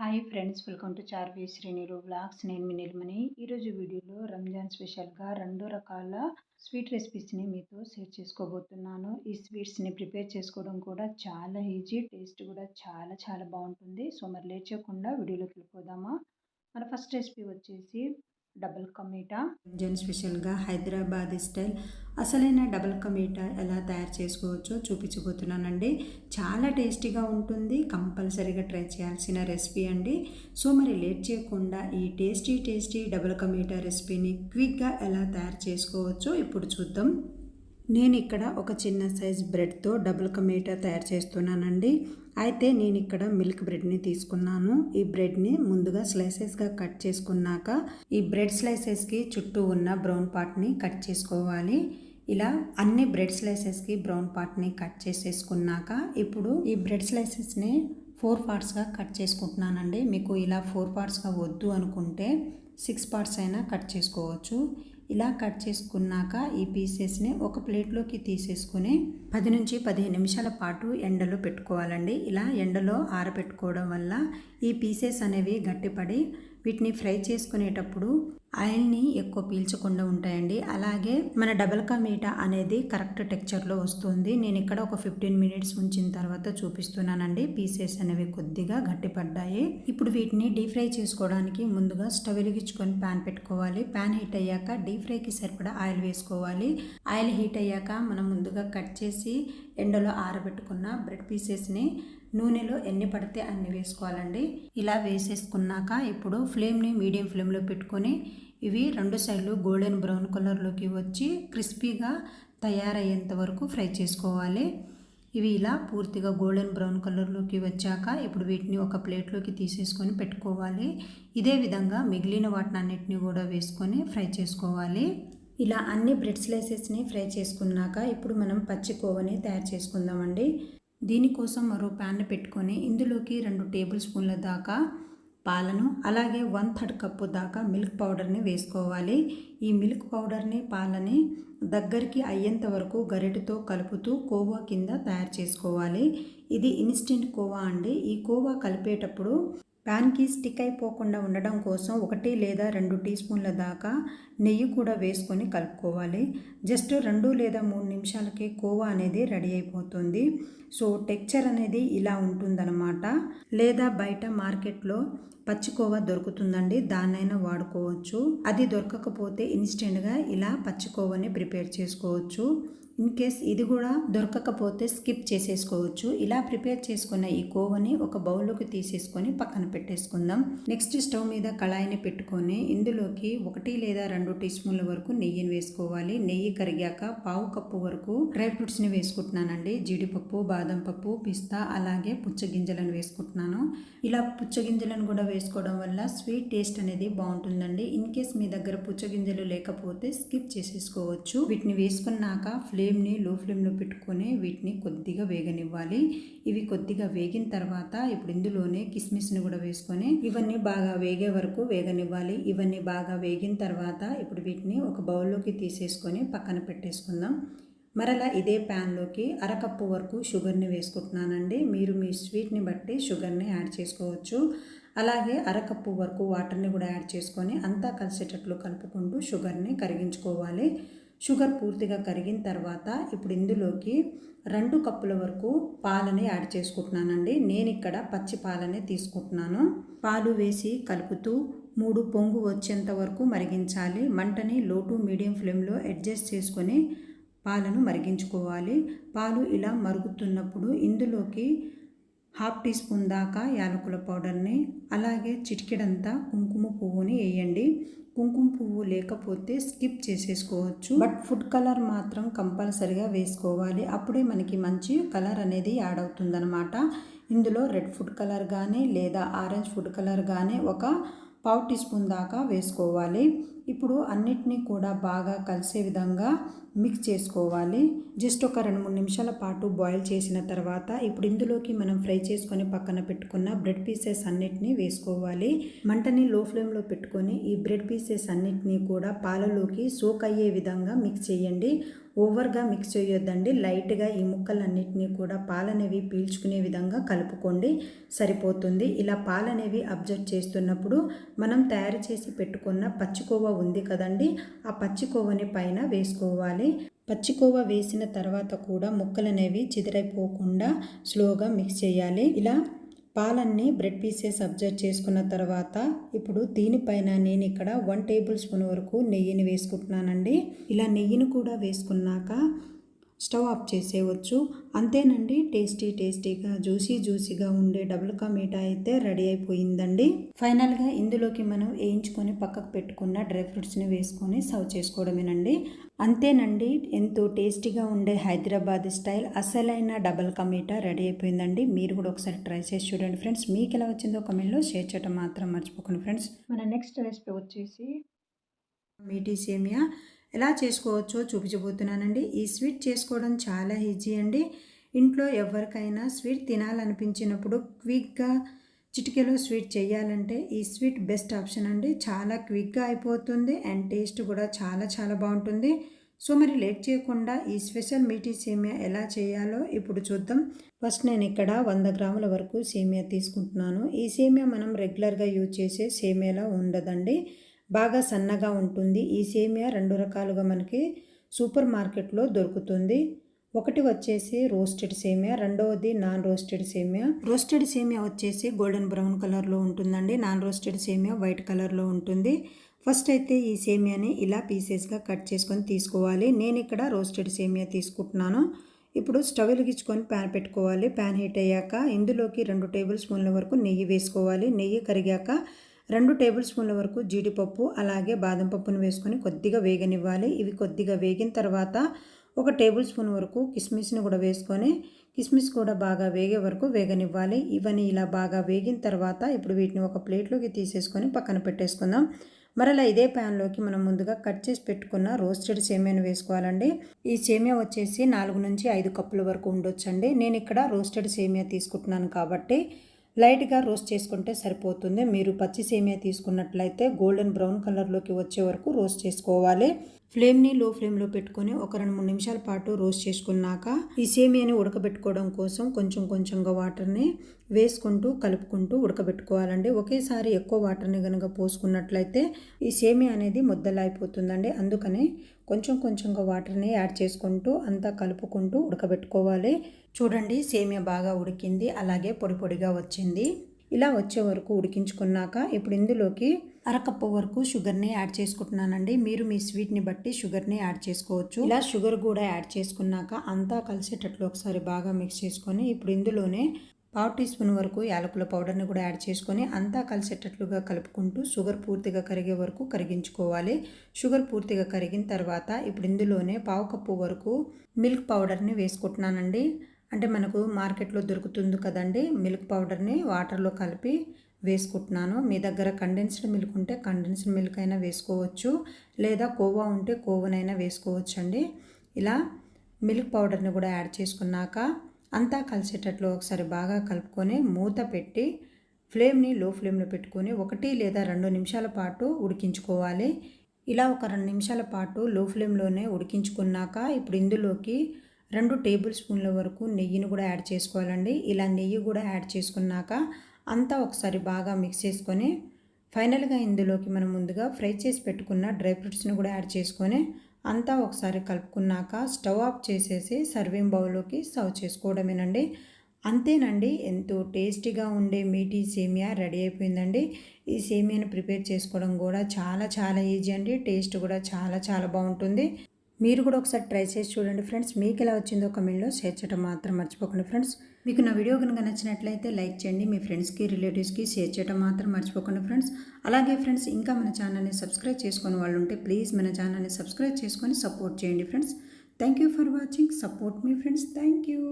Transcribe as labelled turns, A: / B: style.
A: Hi friends welcome to Charvi శ్రేణిలు blogs నేను మీ నిర్మని. ఈరోజు వీడియోలో రంజాన్ స్పెషల్గా రెండు రకాల స్వీట్ రెసిపీస్ని మీతో షేర్ చేసుకోబోతున్నాను. ఈ స్వీట్స్ని ప్రిపేర్ చేసుకోవడం కూడా చాలా ఈజీ టేస్ట్ కూడా చాలా చాలా బాగుంటుంది. సో మరి లేట్ చేయకుండా వీడియోలోకి వెళ్ళిపోదామా? మన ఫస్ట్ రెసిపీ వచ్చేసి డబుల్ కమీటా
B: రంజాన్ స్పెషల్గా హైదరాబాద్ స్టైల్ అసలైన డబుల్ కమీటా ఎలా తయారు చేసుకోవచ్చో చూపించబోతున్నానండి. చాలా టేస్టీగా ఉంటుంది. కంపల్సరీగా ట్రై చేయాల్సిన రెసిపీ అండి. సో మరి లేట్ చేయకుండా ఈ టేస్టీ టేస్టీ డబుల్ కమీటా రెసిపీని క్విక్గా ఎలా తయారు చేసుకోవచ్చో ఇప్పుడు చూద్దాం. నేను ఇక్కడ ఒక చిన్న సైజ్ బ్రెడ్తో డబుల్ కమీటా తయారు చేస్తున్నానండి. అయితే నేను ఇక్కడ మిల్క్ బ్రెడ్ని తీసుకున్నాను. ఈ బ్రెడ్ని ముందుగా స్లైసెస్గా కట్ చేసుకున్నాక ఈ బ్రెడ్ స్లైసెస్కి చుట్టూ ఉన్న బ్రౌన్ పార్ట్ని కట్ చేసుకోవాలి. ఇలా అన్ని బ్రెడ్ స్లైసెస్కి బ్రౌన్ పార్ట్ని కట్ చేసేసుకున్నాక ఇప్పుడు ఈ బ్రెడ్ స్లైసెస్ని ఫోర్ పార్ట్స్గా కట్ చేసుకుంటున్నానండి. మీకు ఇలా ఫోర్ పార్ట్స్గా వద్దు అనుకుంటే సిక్స్ పార్ట్స్ అయినా కట్ చేసుకోవచ్చు. ఇలా కట్ చేసుకున్నాక ఈ పీసెస్ని ఒక ప్లేట్లోకి తీసేసుకుని పది నుంచి పదిహేను నిమిషాల పాటు ఎండలో పెట్టుకోవాలండి. ఇలా ఎండలో ఆరబెట్టుకోవడం వల్ల ఈ పీసెస్ అనేవి గట్టిపడి వీటిని ఫ్రై చేసుకునేటప్పుడు ఆయిల్ని ఎక్కువ పీల్చకుండా ఉంటాయండి. అలాగే మన డబల్ కా మీటా అనేది కరెక్ట్ టెక్చర్లో వస్తుంది. నేను ఇక్కడ ఒక ఫిఫ్టీన్ మినిట్స్ ఉంచిన తర్వాత చూపిస్తున్నానండి. పీసెస్ అనేవి కొద్దిగా గట్టిపడ్డాయి. ఇప్పుడు వీటిని డీప్ ఫ్రై చేసుకోవడానికి ముందుగా స్టవ్ వెలిగించుకొని ప్యాన్ పెట్టుకోవాలి. ప్యాన్ హీట్ అయ్యాక డీప్ ఫ్రైకి సరిపడా ఆయిల్ వేసుకోవాలి. ఆయిల్ హీట్ అయ్యాక మనం ముందుగా కట్ చేసి ఎండలో ఆరబెట్టుకున్న బ్రెడ్ పీసెస్ని నూనెలో ఎన్ని పడితే అన్ని వేసుకోవాలండి. ఇలా వేసేసుకున్నాక ఇప్పుడు ఫ్లేమ్ని మీడియం ఫ్లేమ్లో పెట్టుకొని ఇవి రెండు సైడ్లు గోల్డెన్ బ్రౌన్ కలర్లోకి వచ్చి క్రిస్పీగా తయారయ్యేంత వరకు ఫ్రై చేసుకోవాలి. ఇవి ఇలా పూర్తిగా గోల్డెన్ బ్రౌన్ కలర్లోకి వచ్చాక ఇప్పుడు వీటిని ఒక ప్లేట్లోకి తీసేసుకొని పెట్టుకోవాలి. ఇదే విధంగా మిగిలిన వాటిని అన్నిటిని కూడా వేసుకొని ఫ్రై చేసుకోవాలి. ఇలా అన్ని బ్రెడ్ స్లైసెస్ని ఫ్రై చేసుకున్నాక ఇప్పుడు మనం పచ్చి కోవని తయారు చేసుకుందామండి. దీనికోసం మరో ప్యాన్ పెట్టుకొని ఇందులోకి రెండు టేబుల్ స్పూన్ల దాకా పాలను అలాగే వన్ థర్డ్ కప్పు దాకా మిల్క్ పౌడర్ని వేసుకోవాలి. ఈ మిల్క్ పౌడర్ని పాలని దగ్గరికి అయ్యేంత వరకు గరిటతో కలుపుతూ కోవా కింద తయారు చేసుకోవాలి. ఇది ఇన్స్టెంట్ కోవా అండి. ఈ కోవా కలిపేటప్పుడు ప్యాన్కి స్టిక్ అయిపోకుండా ఉండడం కోసం ఒకటి లేదా రెండు టీ స్పూన్ల దాకా నెయ్యి కూడా వేసుకొని కలుపుకోవాలి. జస్ట్ రెండు లేదా మూడు నిమిషాలకి కోవా అనేది రెడీ అయిపోతుంది. సో టెక్చర్ అనేది ఇలా ఉంటుందన్నమాట. లేదా బయట మార్కెట్లో పచ్చికోవా దొరుకుతుందండి దాన్నైనా వాడుకోవచ్చు. అది దొరకకపోతే ఇన్స్టెంట్గా ఇలా పచ్చికోవని ప్రిపేర్ చేసుకోవచ్చు. ఇన్ కేస్ ఇది కూడా దొరకకపోతే స్కిప్ చేసేసుకోవచ్చు. ఇలా ప్రిపేర్ చేసుకున్న ఈ కోవని ఒక బౌల్లోకి తీసేసుకొని పక్కన పెట్టేసుకుందాం. నెక్స్ట్ స్టవ్ మీద కళాయిని పెట్టుకొని ఇందులోకి ఒకటి లేదా రెండు టీ స్పూన్ల వరకు నెయ్యిని వేసుకోవాలి. నెయ్యి కరిగాక పావు కప్పు వరకు డ్రై ఫ్రూట్స్ని వేసుకుంటున్నానండి. జీడిపప్పు బాదం పప్పు పిస్తా అలాగే పుచ్చగింజలను వేసుకుంటున్నాను. ఇలా పుచ్చగింజలను కూడా వేసుకోవడం వల్ల స్వీట్ టేస్ట్ అనేది బాగుంటుందండి. ఇన్ కేస్ మీ దగ్గర పుచ్చగింజలు లేకపోతే స్కిప్ చేసేసుకోవచ్చు. వీటిని వేసుకున్నాక ఫ్లేవర్ ఫ్లేమ్ని లో ఫ్లేమ్లో పెట్టుకొని వీటిని కొద్దిగా వేగనివ్వాలి. ఇవి కొద్దిగా వేగిన తర్వాత ఇప్పుడు ఇందులోనే కిస్మిస్ని కూడా వేసుకొని ఇవన్నీ బాగా వేగే వరకు వేగనివ్వాలి. ఇవన్నీ బాగా వేగిన తర్వాత ఇప్పుడు వీటిని ఒక బౌల్లోకి తీసేసుకొని పక్కన పెట్టేసుకుందాం. మరలా ఇదే ప్యాన్లోకి అరకప్పు వరకు షుగర్ని వేసుకుంటున్నానండి. మీరు మీ స్వీట్ని బట్టి షుగర్ని యాడ్ చేసుకోవచ్చు. అలాగే అరకప్పు వరకు వాటర్ని కూడా యాడ్ చేసుకొని అంతా కలిసేటట్లు కలుపుకుంటూ షుగర్ని కరిగించుకోవాలి. షుగర్ పూర్తిగా కరిగిన తర్వాత ఇప్పుడు ఇందులోకి రెండు కప్పుల వరకు పాలని యాడ్ చేసుకుంటున్నానండి. నేను ఇక్కడ పచ్చి పాలనే తీసుకుంటున్నాను. పాలు వేసి కలుపుతూ మూడు పొంగు వచ్చేంత వరకు మరిగించాలి. మంటని లో టు మీడియం ఫ్లేమ్లో అడ్జస్ట్ చేసుకొని పాలను మరిగించుకోవాలి. పాలు ఇలా మరుగుతున్నప్పుడు ఇందులోకి హాఫ్ టీ స్పూన్ దాకా యాలకుల పౌడర్ని అలాగే చిటికెడంతా కుంకుమ పువ్వుని వేయండి. కుంకుమ పువ్వు లేకపోతే స్కిప్ చేసేసుకోవచ్చు. బట్ ఫుడ్ కలర్ మాత్రం కంపల్సరిగా వేసుకోవాలి. అప్పుడే మనకి మంచి కలర్ అనేది యాడ్ అవుతుందనమాట ఇందులో రెడ్ ఫుడ్ కలర్ కానీ లేదా ఆరెంజ్ ఫుడ్ కలర్ కానీ ఒక పావు టీ స్పూన్ దాకా వేసుకోవాలి. ఇప్పుడు అన్నిటినీ కూడా బాగా కలిసే విధంగా మిక్స్ చేసుకోవాలి. జస్ట్ ఒక రెండు మూడు నిమిషాల పాటు బాయిల్ చేసిన తర్వాత ఇప్పుడు ఇందులోకి మనం ఫ్రై చేసుకొని పక్కన పెట్టుకున్న బ్రెడ్ పీసెస్ అన్నిటినీ వేసుకోవాలి. మంటని లో ఫ్లేమ్లో పెట్టుకొని ఈ బ్రెడ్ పీసెస్ అన్నిటినీ కూడా పాలలోకి సోక్ అయ్యే విధంగా మిక్స్ చేయండి. ఓవర్గా మిక్స్ చేయొద్దండి. లైట్గా ఈ ముక్కలన్నిటినీ కూడా పాలనేవి పీల్చుకునే విధంగా కలుపుకోండి. సరిపోతుంది. ఇలా పాలనేవి అబ్జర్వ్ చేస్తున్నప్పుడు మనం తయారు చేసి పెట్టుకున్న పచ్చికోవ ఉంది కదండి. ఆ పచ్చికోవని పైన వేసుకోవాలి. పచ్చికోవ వేసిన తర్వాత కూడా ముక్కలనేవి చిదిరైపోకుండా స్లోగా మిక్స్ చేయాలి. ఇలా పాలన్నీ బ్రెడ్ పీసెస్ అబ్జర్వ్ చేసుకున్న తర్వాత ఇప్పుడు దీనిపైన నేను ఇక్కడ వన్ టేబుల్ స్పూన్ వరకు నెయ్యిని వేసుకుంటున్నానండి. ఇలా నెయ్యిని కూడా వేసుకున్నాక స్టవ్ ఆఫ్ చేసేయవచ్చు అంతేనండి టేస్టీ టేస్టీగా జ్యూసీ జ్యూసీగా ఉండే డబుల్ కా మీఠా అయితే రెడీ అయిపోయిందండి. ఫైనల్గా ఇందులోకి మనం వేయించుకొని పక్కకు పెట్టుకున్న డ్రై ఫ్రూట్స్ని వేసుకొని సర్వ్ చేసుకోవడమేనండి. అంతేనండి ఎంతో టేస్టీగా ఉండే హైదరాబాద్ స్టైల్ అసలైన డబల్ కా మీఠా రెడీ అయిపోయిందండి. మీరు కూడా ఒకసారి ట్రై చేసి చూడండి ఫ్రెండ్స్. మీకు ఎలా వచ్చిందో కమెంట్లో షేర్ చేయడం మాత్రం మర్చిపోకండి ఫ్రెండ్స్.
A: మన నెక్స్ట్ రెసిపీ వచ్చేసి
B: మీఠీ సేమియా. ఎలా చేసుకోవచ్చో చూపించబోతున్నానండి. ఈ స్వీట్ చేసుకోవడం చాలా ఈజీ అండి. ఇంట్లో ఎవరికైనా స్వీట్ తినాలనిపించినప్పుడు క్విక్గా చిటికెలో స్వీట్ చేయాలంటే ఈ స్వీట్ బెస్ట్ ఆప్షన్ అండి. చాలా క్విక్గా అయిపోతుంది అండ్ టేస్ట్ కూడా చాలా చాలా బాగుంటుంది. సో మరి లేట్ చేయకుండా ఈ స్పెషల్ మీటీ సేమియా ఎలా చేయాలో ఇప్పుడు చూద్దాం. ఫస్ట్ నేను ఇక్కడ వంద గ్రాముల వరకు సేమియా తీసుకుంటున్నాను. ఈ సేమియా మనం రెగ్యులర్గా యూజ్ చేసే సేమియాలా ఉండదండి. బాగా సన్నగా ఉంటుంది. ఈ సేమియా రెండు రకాలుగా మనకి సూపర్ మార్కెట్లో దొరుకుతుంది. ఒకటి వచ్చేసి రోస్టెడ్ సేమియా రెండవది నాన్ రోస్టెడ్ సేమియా. రోస్టెడ్ సేమియా వచ్చేసి గోల్డెన్ బ్రౌన్ కలర్లో ఉంటుందండి. నాన్ రోస్టెడ్ సేమియా వైట్ కలర్లో ఉంటుంది. ఫస్ట్ అయితే ఈ సేమియాని ఇలా పీసెస్గా కట్ చేసుకొని తీసుకోవాలి. నేను ఇక్కడ రోస్టెడ్ సేమియా తీసుకుంటున్నాను. ఇప్పుడు స్టవ్ వెలిగించుకొని ప్యాన్ పెట్టుకోవాలి. ప్యాన్ హీట్ అయ్యాక ఇందులోకి రెండు టేబుల్ స్పూన్ల వరకు నెయ్యి వేసుకోవాలి. నెయ్యి కరిగాక రెండు టేబుల్ స్పూన్ల వరకు జీడిపప్పు అలాగే బాదం పప్పును వేసుకొని కొద్దిగా వేగనివ్వాలి. ఇవి కొద్దిగా వేగిన తర్వాత ఒక టేబుల్ స్పూన్ వరకు కిస్మిస్ని కూడా వేసుకొని కిస్మిస్ కూడా బాగా వేగే వరకు వేగనివ్వాలి. ఇవన్నీ ఇలా బాగా వేగిన తర్వాత ఇప్పుడు వీటిని ఒక ప్లేట్లోకి తీసేసుకొని పక్కన పెట్టేసుకుందాం. మరలా ఇదే ప్యాన్లోకి మనం ముందుగా కట్ చేసి పెట్టుకున్న రోస్టెడ్ సేమియాను వేసుకోవాలండి. ఈ సేమియా వచ్చేసి నాలుగు నుంచి ఐదు కప్పుల వరకు ఉండొచ్చండి. నేను ఇక్కడ రోస్టెడ్ సేమియా తీసుకుంటున్నాను కాబట్టి లైట్గా రోస్ట్ చేసుకుంటే సరిపోతుంది. మీరు పచ్చి సేమియా తీసుకున్నట్లయితే గోల్డెన్ బ్రౌన్ కలర్లోకి వచ్చే వరకు రోస్ట్ చేసుకోవాలి. ఫ్లేమ్ని లో ఫ్లేమ్లో పెట్టుకొని ఒక రెండు మూడు నిమిషాల పాటు రోస్ట్ చేసుకున్నాక ఈ సేమియాని ఉడకబెట్టుకోవడం కోసం కొంచెం కొంచెంగా వాటర్ని వేసుకుంటూ కలుపుకుంటూ ఉడకబెట్టుకోవాలండి. ఒకేసారి ఎక్కువ వాటర్ని కనుక పోసుకున్నట్లయితే ఈ సేమియా అనేది ముద్దలైపోతుందండి అయిపోతుందండి అందుకని కొంచెం కొంచెంగా వాటర్ని యాడ్ చేసుకుంటూ అంతా కలుపుకుంటూ ఉడకబెట్టుకోవాలి. చూడండి సేమియా బాగా ఉడికింది. అలాగే పొడి పొడిగా వచ్చింది. ఇలా వచ్చే వరకు ఉడికించుకున్నాక ఇప్పుడు ఇందులోకి అరకప్పు వరకు షుగర్ని యాడ్ చేసుకుంటున్నానండి. మీరు మీ స్వీట్ని బట్టి షుగర్ని యాడ్ చేసుకోవచ్చు. ఇలా షుగర్ కూడా యాడ్ చేసుకున్నాక అంతా కలిసేటట్లు ఒకసారి బాగా మిక్స్ చేసుకొని ఇప్పుడు ఇందులోనే పావు టీ స్పూన్ వరకు యాలకుల పౌడర్ని కూడా యాడ్ చేసుకొని అంతా కలిసేటట్లుగా కలుపుకుంటూ షుగర్ పూర్తిగా కరిగే వరకు కరిగించుకోవాలి. షుగర్ పూర్తిగా కరిగిన తర్వాత ఇప్పుడు ఇందులోనే పావు కప్పు వరకు మిల్క్ పౌడర్ని వేసుకుంటున్నానండి. అంటే మనకు మార్కెట్లో దొరుకుతుంది కదండి మిల్క్ పౌడర్ని వాటర్లో కలిపి వేసుకుంటున్నాను. మీ దగ్గర కండెన్స్డ్ మిల్క్ ఉంటే కండెన్స్డ్ మిల్క్ అయినా వేసుకోవచ్చు లేదా కోవా ఉంటే కోవనైనా వేసుకోవచ్చు అండి ఇలా మిల్క్ పౌడర్ని కూడా యాడ్ చేసుకున్నాక అంతా కలిసేటట్లు ఒకసారి బాగా కలుపుకొని మూత పెట్టి ఫ్లేమ్ని లో ఫ్లేమ్లో పెట్టుకొని ఒకటి లేదా రెండు నిమిషాల పాటు ఉడికించుకోవాలి. ఇలా ఒక రెండు నిమిషాల పాటు లో ఫ్లేమ్లోనే ఉడికించుకున్నాక ఇప్పుడు ఇందులోకి రెండు టేబుల్ స్పూన్ల వరకు నెయ్యిని కూడా యాడ్ చేసుకోవాలండి. ఇలా నెయ్యి కూడా యాడ్ చేసుకున్నాక అంతా ఒకసారి బాగా మిక్స్ చేసుకొని ఫైనల్గా ఇందులోకి మనం ముందుగా ఫ్రై చేసి పెట్టుకున్న డ్రై ఫ్రూట్స్ని కూడా యాడ్ చేసుకొని అంతా ఒకసారి కలుపుకున్నాక స్టవ్ ఆఫ్ చేసేసి సర్వింగ్ బౌల్లోకి సర్వ్ చేసుకోవడమేనండి. అంతేనండి ఎంతో టేస్టీగా ఉండే మీటి సేమియా రెడీ అయిపోయిందండి. ఈ సేమియాను ప్రిపేర్ చేసుకోవడం కూడా చాలా చాలా ఈజీ అండి. టేస్ట్ కూడా చాలా చాలా బాగుంటుంది. మీరు కూడా ఒకసారి ట్రై చేసి చూడండి ఫ్రెండ్స్. మీకు ఎలా వచ్చిందో కమెంట్లో షేర్ చేయడం మాత్రం మర్చిపోకండి ఫ్రెండ్స్. మీకు నా వీడియో కనుక నచ్చినట్లయితే లైక్ చేయండి మీ ఫ్రెండ్స్కి రిలేటివ్స్కి షేర్ చేయడం మాత్రం మర్చిపోకండి ఫ్రెండ్స్. అలాగే ఫ్రెండ్స్ ఇంకా మన ఛానల్ని సబ్స్క్రైబ్ చేసుకుని వాళ్ళు ఉంటే ప్లీజ్ మన ఛానల్ని సబ్స్క్రైబ్ చేసుకొని సపోర్ట్ చేయండి friends. Thank you for watching support me friends thank you